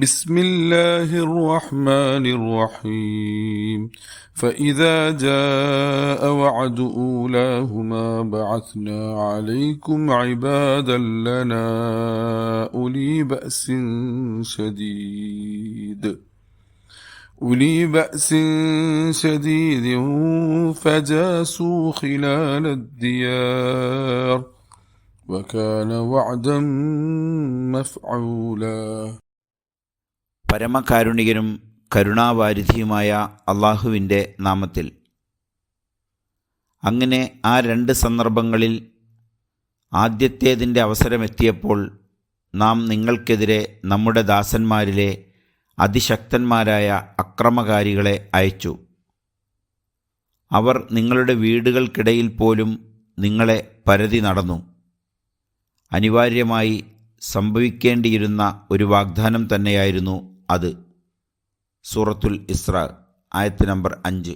بسم الله الرحمن الرحيم. فإذا جاء وعد أولاهما بعثنا عليكم عبادا لنا أولي بأس شديد. أولي بأس شديد فجاسوا خلال الديار وكان وعدا مفعولا. പരമകാരുണികനും കരുണാവാരിധിയുമായ അള്ളാഹുവിന്റെ നാമത്തിൽ. അങ്ങനെ ആ രണ്ട് സന്ദർഭങ്ങളിൽ ആദ്യത്തേതിന്റെ അവസരമെത്തിയപ്പോൾ നാം നിങ്ങൾക്കെതിരെ നമ്മുടെ ദാസന്മാരിലെ അതിശക്തന്മാരായ അക്രമകാരികളെ അയച്ചു. അവർ നിങ്ങളുടെ വീടുകൾക്കിടയിൽ പോലും നിങ്ങളെ പരതി നടന്നു. അനിവാര്യമായി സംഭവിക്കേണ്ടിയിരുന്ന ഒരു വാഗ്ദാനം തന്നെയായിരുന്നു അത് സൂറത്തുൽ ഇസ്ര ആയത്ത് നമ്പർ അഞ്ച്.